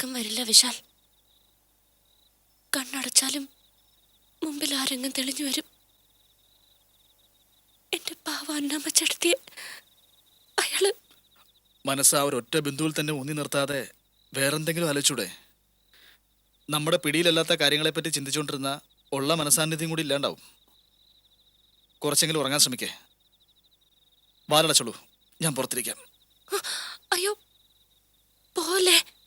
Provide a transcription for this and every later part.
ഉറക്കം വരില്ല വിശാൽ. കണ്ണടച്ചാലും മുമ്പിൽ ആ രംഗം തെളിഞ്ഞു വരും. എന്റെ പാവ അന്നമ്മച്ചെടുത്തിയെ അയാൾ മനസ്സാ ഒരൊറ്റ ബിന്ദുവിൽ തന്നെ ഊന്നി നിർത്താതെ വേറെന്തെങ്കിലും ആലോചിച്ചൂടെ? നമ്മുടെ പിടിയിലല്ലാത്ത കാര്യങ്ങളെ പറ്റി ചിന്തിച്ചുകൊണ്ടിരുന്ന ഉള്ള മനസാന്നിധ്യം കൂടി ഇല്ലാണ്ടാവും. കുറച്ചെങ്കിലും ഉറങ്ങാൻ ശ്രമിക്കേ. വാലടച്ചോളൂ. ഞാൻ പുറത്തിരിക്കാം. അയ്യോ പോലെ.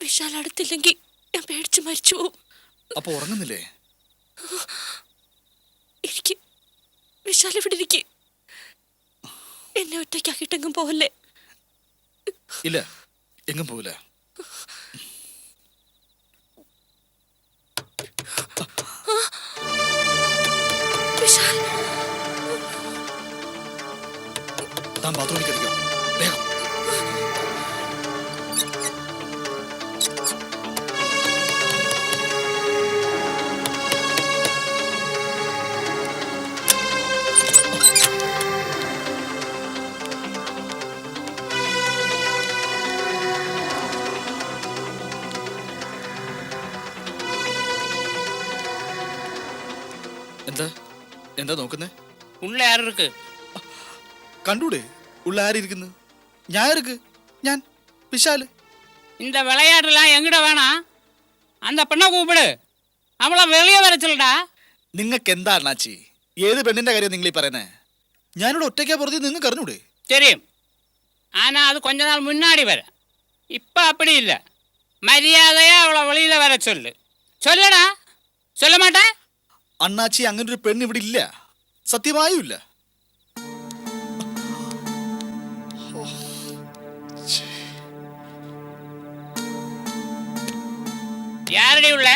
വിശാൽ അടുത്തില്ലെങ്കിൽ ഞാൻ പേടിച്ചു മരിച്ചു അപ്പൊ ഉറങ്ങുന്നില്ലേ? എനിക്ക് വിശാൽ ഇവിടെ ഇരിക്കും. എന്നെ ഒറ്റയ്ക്കാക്കിട്ടെങ്കും പോവല്ലേ? ഇല്ല എങ്ങും പോവില്ല. വിശാൽ. താൻ ബാത്റൂമിൽ കയറിക്കോ വേഗം. എന്താ എന്താ നോക്കുന്നേ ഉള്ള ആരിക്ക് കണ്ടൂടെ ഉള്ള ആരിക്കുന്നു ഞാൻ ഇരിക്ക് ഞാൻ വിശാല് இந்த விளையாட்டுலாம் எங்கிட்ட வேணாம் அந்த பெண்ணை கூப்பிடு அவളെ வெளியே വര ചൊല്ലടാ നിങ്ങൾക്ക് എന്താ അണ്ണാച്ചി ഏത് പെണ്ണിന്റെ കാര്യം നിങ്ങൾ ഈ പറയുന്നേ ഞാനിവിടെ ഒറ്റയ്ക്കാ പുറത്ത് നിങ്ങൾക്ക് അറിഞ്ഞൂടെ தெரியும் ஆனா அது கொஞ்ச நாள் முன்னாடி வர இப்ப அப்படி இல்லை மரியாதையா அவளை வெளியில வர சொல்லு சொல்லடா சொல்ல மாட்டேன் അണ്ണാച്ചി അങ്ങനെ ഒരു പെണ്ണ് ഇവിടെ ഇല്ല സത്യമായും ഇല്ല யாரடி உள்ள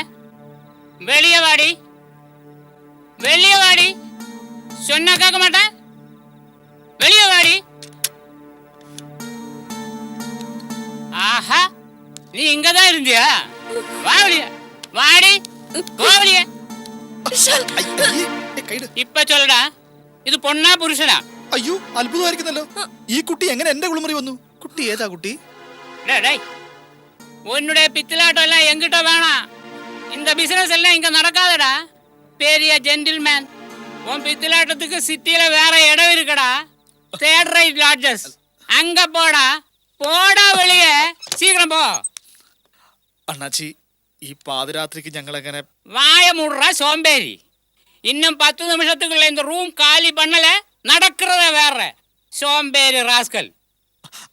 வெளியே வாடி வெளியே வாடி சொன்னா கேட்க மாட்டேன் வெளியே வாடி ஆஹா நீ இங்க தான் இருந்தியா வா வெளியே வாடி போ வெளியே വിശാൽ ഐ, അയ്യേ, ഏ, കൈയിട്. இப்ப சொல்லுடா இது பொண்ணா புருஷனா അയ്യോ അത്ഭുതമായിരിക്കുന്നല്ലോ ഈ കുട്ടി എങ്ങനെ എന്റെ കുളിമുറി വന്നു കുട്ടി ഏതാ കുട്ടി டேய், டேய் உன்னுடைய பித்தலாட்டம் எல்லாம் எங்கிட்ட வேணாம் இந்த பிசினஸ் எல்லாம் இங்க நடக்காதடா பெரிய ஜென்டில்மேன் உன் பித்தலாட்டத்துக்கு சிட்டியில வேற இடம் இருக்குடா தேர்ட் ரைட் லாட்ஜஸ் அங்க போடா போடா வெளியே சீக்கிரம் போ അണ്ണാച്ചി ഈ പാതിരാത്രിക്ക് ഞങ്ങൾ എങ്ങനെ வாய மூடுறா சோம்பேறி இன்னும் பத்து நிமிஷத்துக்குள்ள இந்த ரூம் காலி பண்ணல நடக்கிறத வேற சோம்பேறி ராஸ்கல்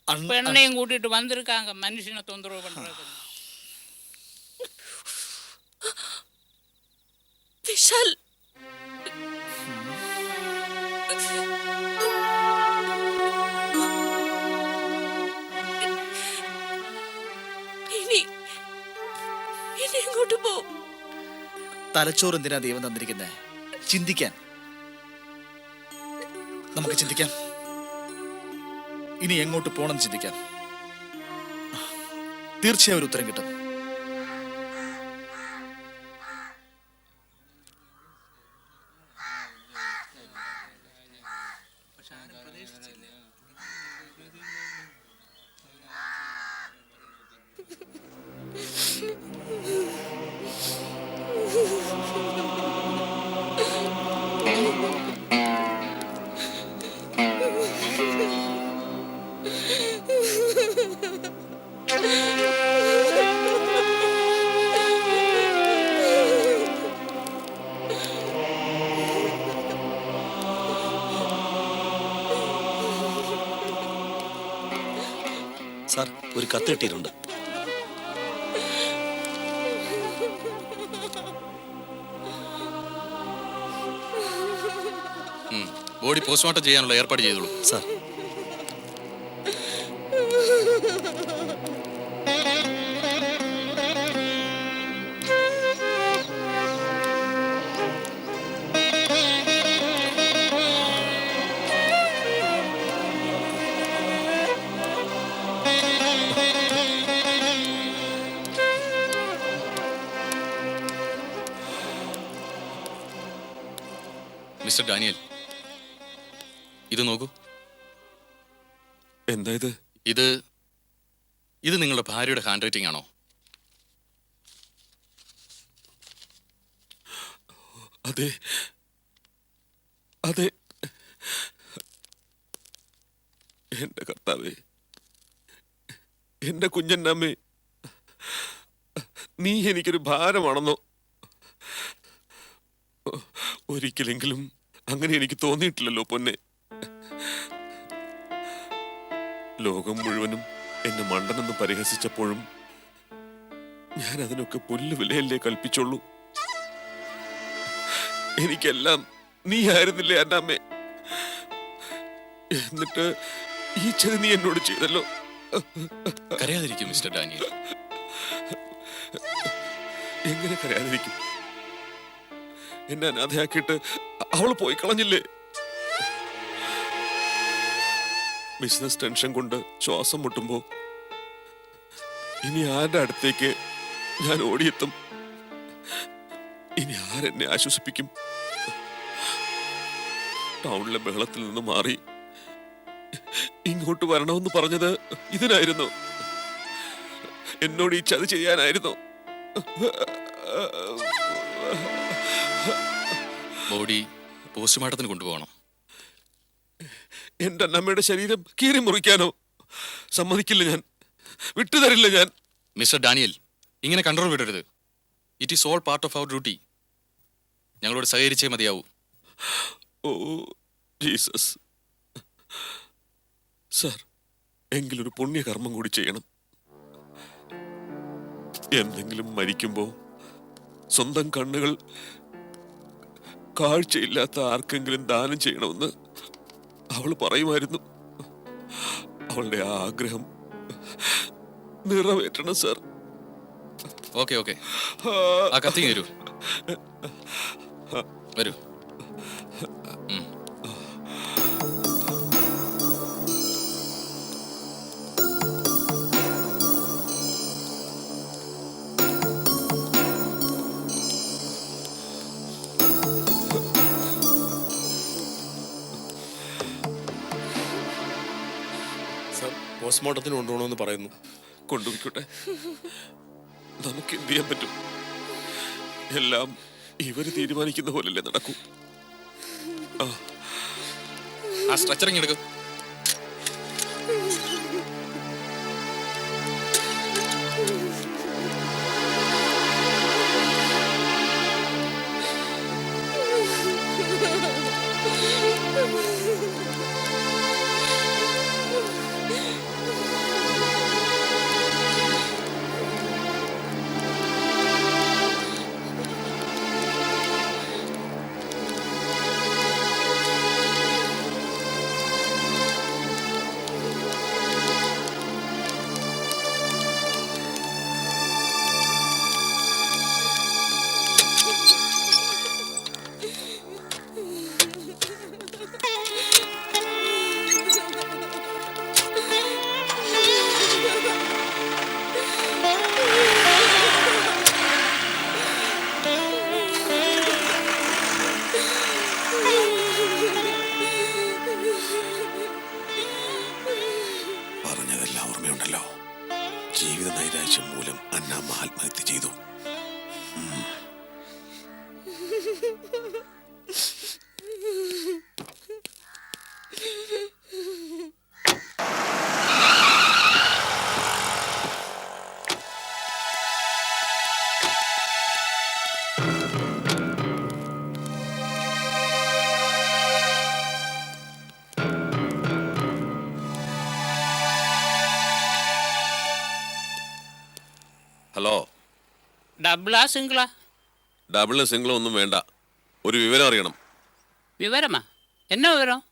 അണ്ണ- பெண்ணையும் கூட்டிட்டு வந்திருக்காங்க மனுஷனை தொந்தரவு பண்றது വിശാൽ തലച്ചോറ് എന്തിനാ ദൈവം തന്നിരിക്കുന്നത് ചിന്തിക്കാൻ. നമുക്ക് ചിന്തിക്കാം. ഇനി എങ്ങോട്ട് പോണം ചിന്തിക്കാം. തീർച്ചയായും ഒരു ഉത്തരം കിട്ടും. സാർ ഒരു കത്ത് കിട്ടിയിട്ടുണ്ട്. ബോഡി പോസ്റ്റ്മോർട്ടം ചെയ്യാനുള്ള ഏർപ്പാട് ചെയ്തോളൂ. സാർ. Mister Daniel. ഇത് നോക്കൂ. എന്താ ഇത്? ഇത് ഇത് നിങ്ങളുടെ ഭാര്യയുടെ ഹാൻഡ് റൈറ്റിംഗ് ആണോ അതെ. അതെ. എന്റെ കർത്താവേ. എന്റെ കുഞ്ഞൻ അമ്മേ നീ എനിക്കൊരു ഭാരമാണെന്നോ? ഒരിക്കലെങ്കിലും അങ്ങനെ എനിക്ക് തോന്നിയിട്ടില്ലല്ലോ പൊന്നെ. ലോകം മുഴുവനും എന്നെ മണ്ടനെന്ന് പരിഹസിച്ചപ്പോഴും ഞാൻ അതിനൊക്കെ പുല്ല് വിലയല്ലേ കൽപ്പിച്ചുള്ളൂ. എനിക്കെല്ലാം നീ ആയിരുന്നില്ലേ എന്റെ അമ്മേ? എന്നിട്ട് ഈ ചതി നീ എന്നോട് ചെയ്തല്ലോ? കരയാതിരിക്കും മിസ്റ്റർ ഡാനിയൽ. എങ്ങനെ കരയാതിരിക്കും? എന്നെ അനാഥയാക്കിയിട്ട് അവൾ പോയി കളഞ്ഞില്ലേ? ബിസിനസ് ടെൻഷൻ കൊണ്ട് ശ്വാസം മുട്ടുമ്പോ ഇനി ആരുടെ അടുത്തേക്ക് ഞാൻ ഓടിയെത്തും? ഇനി ആരെന്നെ ആശ്വസിപ്പിക്കും? ടൗണിലെ ബഹളത്തിൽ നിന്ന് മാറി ഇങ്ങോട്ട് വരണമെന്ന് പറഞ്ഞത് ഇതിനായിരുന്നു. എന്നോട് ഈ ചതി ചെയ്യാനായിരുന്നോ. ബോഡി പോസ്റ്റ്മോർട്ടത്തിന് കൊണ്ടുപോകണം. എന്റെ അന്നമ്മയുടെ ശരീരം കീറി മുറിക്കാനോ സമ്മതിക്കില്ല ഞാൻ. വിട്ടുതരില്ല ഞാൻ. മിസ്റ്റർ ഡാനിയൽ ഇങ്ങനെ കൺട്രോൾ വിടരുത്. It is all part of our duty ഞങ്ങളോട് സഹകരിച്ചേ മതിയാവൂ. Oh Jesus. സർ എങ്കിലൊരു പുണ്യകർമ്മം കൂടി ചെയ്യണം. എന്തെങ്കിലും മരിക്കുമ്പോ സ്വന്തം കണ്ണുകൾ കാഴ്ചയില്ലാത്ത ആർക്കെങ്കിലും ദാനം ചെയ്യണമെന്ന് അവൾ പറയുമായിരുന്നു. അവളുടെ ആ ആഗ്രഹം നിറവേറ്റണം സർ. Okay okay. ആ. കത്തി വരൂ. വരൂ. സർ പോസ്റ്റ്മോർട്ടത്തിന് കൊണ്ടുപോകണമെന്ന് പറയുന്നു. കൊണ്ടുപോയിക്കോട്ടെ. നമുക്ക് എന്ത് ചെയ്യാൻ പറ്റും? എല്ലാം ഇവർ തീരുമാനിക്കുന്ന പോലല്ലേ നടക്കൂ. ആ. സ്ട്രെച്ചറിങ് എടുക്കും. ഡബിളാ സിംഗിളാ ഡബിൾ സിംഗിളും ഒന്നും വേണ്ട. ഒരു വിവരം അറിയണം. വിവരമാ? എന്നാ വിവരം?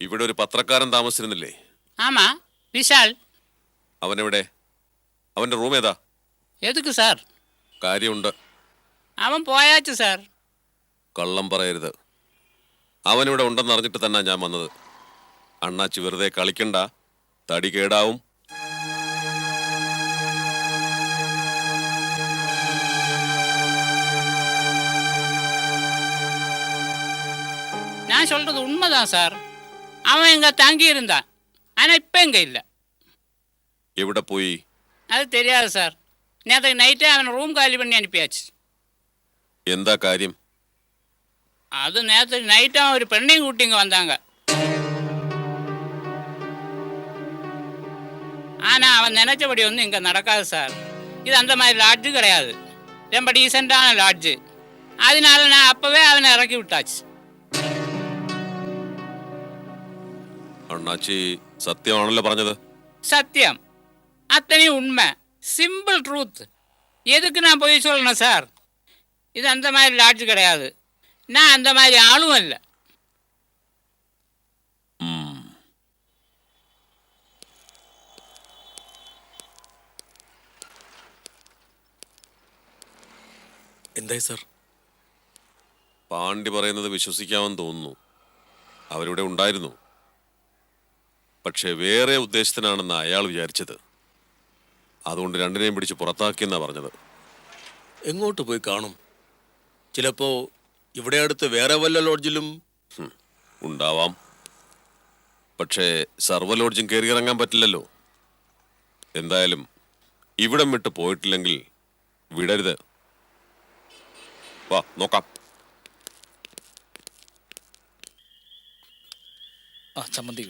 ഇവിടെ ഒരു പത്രക്കാരൻ താമസിച്ചിരുന്നില്ലേ? ആമാ. വിശാൽ. അവനെവിടെ? അവന്റെ റൂം ഏതാ? എതുക്ക് സാർ? കാര്യമുണ്ട്. അവൻ പോയാച്ചു സാർ. കള്ളം പറയരുത്. അവനിവിടെ ഉണ്ടെന്ന് അറിഞ്ഞിട്ട് തന്നെ ഞാൻ വന്നത്. അണ്ണാച്ചി വെറുതെ കളിക്കണ്ട. തടി കേടാവും. நான் சொல்றது உண்மைதான் சார் அவன் இங்க தங்கி இருந்தான் ஆனா இப்ப இங்க இல்ல എവിടെ പോയി அது தெரியாது சார் நேற்றுக்கு நைட்டே அவனை ரூம் காலி பண்ணி அனுப்பியாச்சு എന്താ കാര്യം அது நேற்றுக்கு நைட்டு அவன் ஒரு பெண்ணையும் கூட்டி இங்கே வந்தாங்க ஆனால் அவன் நினைச்சபடி ஒன்றும் இங்கே நடக்காது சார் இது அந்த மாதிரி லாட்ஜு கிடையாது ரொம்ப டீசெண்டான லாட்ஜு அதனால நான் அப்போவே அவனை இறக்கி விட்டாச்சு അണ്ണാച്ചി സത്യമാണല്ലോ പറഞ്ഞത് சத்தியம் அத்தனையும் உண்மை சிம்பிள் ட்ரூத் எதுக்கு நான் போய் சொல்லணும் சார் இது அந்த மாதிரி லாட்ஜ் கிடையாது நான் அந்த மாதிரி ஆளும் இல்லை ഉം. എന്തായി സാർ പാണ്ഡ്യ പറയുന്നത് വിശ്വസിക്കാമെന്ന് തോന്നുന്നു അവരിവിടെ ഉണ്ടായിരുന്നു പക്ഷേ വേറെ ഉദ്ദേശത്തിനാണെന്ന് അയാൾ വിചാരിച്ചത്. അതുകൊണ്ട് രണ്ടിനെയും പിടിച്ച് പുറത്താക്കിയെന്നാ പറഞ്ഞത്. എങ്ങോട്ട് പോയി കാണും? ചിലപ്പോ ഇവിടെ അടുത്ത് വേറെ വല്ല ലോഡ്ജിലും? ഉണ്ടാവാം. പക്ഷേ സർവ ലോഡ്ജും കയറിയിറങ്ങാൻ പറ്റില്ലല്ലോ. എന്തായാലും ഇവിടം വിട്ട് പോയിട്ടില്ലെങ്കിൽ വിടരുത്. വാ നോക്കാം. ആ ചമ്മന്തി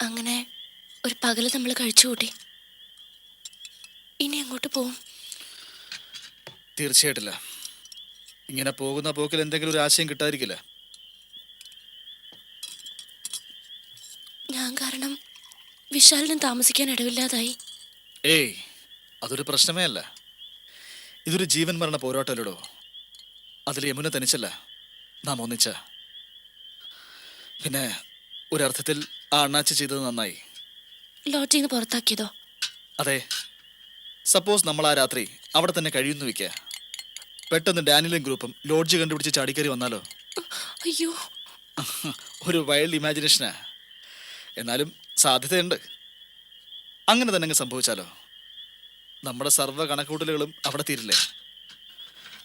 അങ്ങനെ ഒരു പകൽ നമ്മൾ കഴിച്ചു കൂട്ടി ഇനി അങ്ങോട്ട് പോവും? തീർച്ചയായിട്ടില്ല. ഇങ്ങനെ പോകുന്ന പോക്കിൽ എന്തെങ്കിലും ഒരു ആശയം കിട്ടാതിരിക്കില്ല? ഞാൻ കാരണം വിശാലിനും താമസിക്കാൻ ഇടവില്ലാതായി. ഏയ് അതൊരു പ്രശ്നമേ അല്ല. ഇതൊരു ജീവൻ മരണ പോരാട്ടമല്ലടോ? അതിൽ യമുന തനിച്ചല്ല. നാം ഒന്നിച്ച. പിന്നെ ഒരർത്ഥത്തിൽ ആ അണ്ണാച്ചി ചെയ്തത് നന്നായി. ലോഡ്ജിൽ നിന്ന് പുറത്താക്കിയതോ? അതെ. സപ്പോസ് നമ്മൾ ആ രാത്രി അവിടെ തന്നെ കഴിയുന്നു വെക്ക. പെട്ടെന്ന് ഡാനിയലും ഗ്രൂപ്പും ലോഡ്ജ് കണ്ടുപിടിച്ച് ചാടിക്കറി വന്നാലോ? അയ്യോ. ഒരു വൈൽഡ് ഇമാജിനേഷനാ എന്നാലും സാധ്യതയുണ്ട്. അങ്ങനെ തന്നെ അങ്ങ് സംഭവിച്ചാലോ? നമ്മുടെ സർവ കണക്കൂട്ടലുകളും അവിടെ തീരില്ലേ?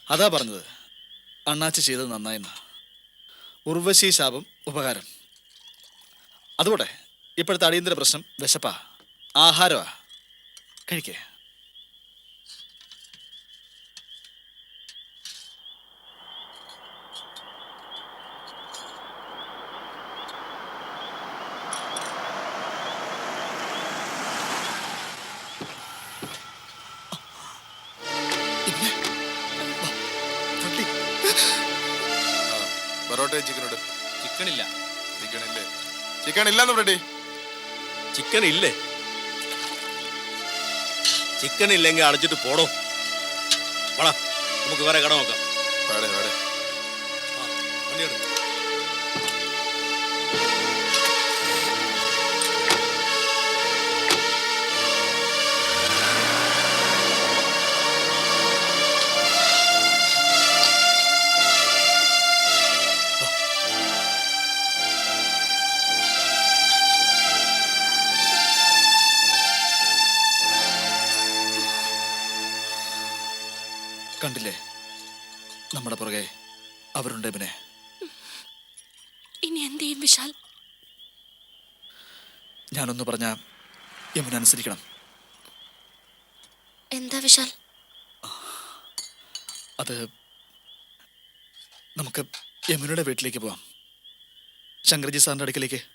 അതാ പറഞ്ഞത്. അണ്ണാച്ചി ചെയ്തത് നന്നായെന്ന്. ഉർവശി ശാപം ഉപകാരം. അതുകൂടെ ഇപ്പോഴത്തെ അടിയന്തര പ്രശ്നം വിശപ്പാ. ആഹാരമാ. കഴിക്കേ. പൊറോട്ട ചിക്കനോട് ചിക്കൻ ഇല്ല ചിക്കൻ ഇല്ലേ ചിക്കൻ ഇല്ലെന്ന് ഫ്രെഡി ചിക്കൻ ഇല്ലേ? ചിക്കൻ ഇല്ലെങ്കിൽ അടച്ചിട്ട് പോടോ. വാടാ നമുക്ക് വേറെ കട നോക്കാം. വേണേ വേണേ ആ, വണ്ടി ഞാനൊന്ന് പറഞ്ഞ യമുന അനുസരിക്കണം. എന്താ വിശാൽ? അത് നമുക്ക് യമുനയുടെ വീട്ടിലേക്ക് പോവാം. ശങ്കർജി സാറിന്റെ അടുക്കലേക്ക്.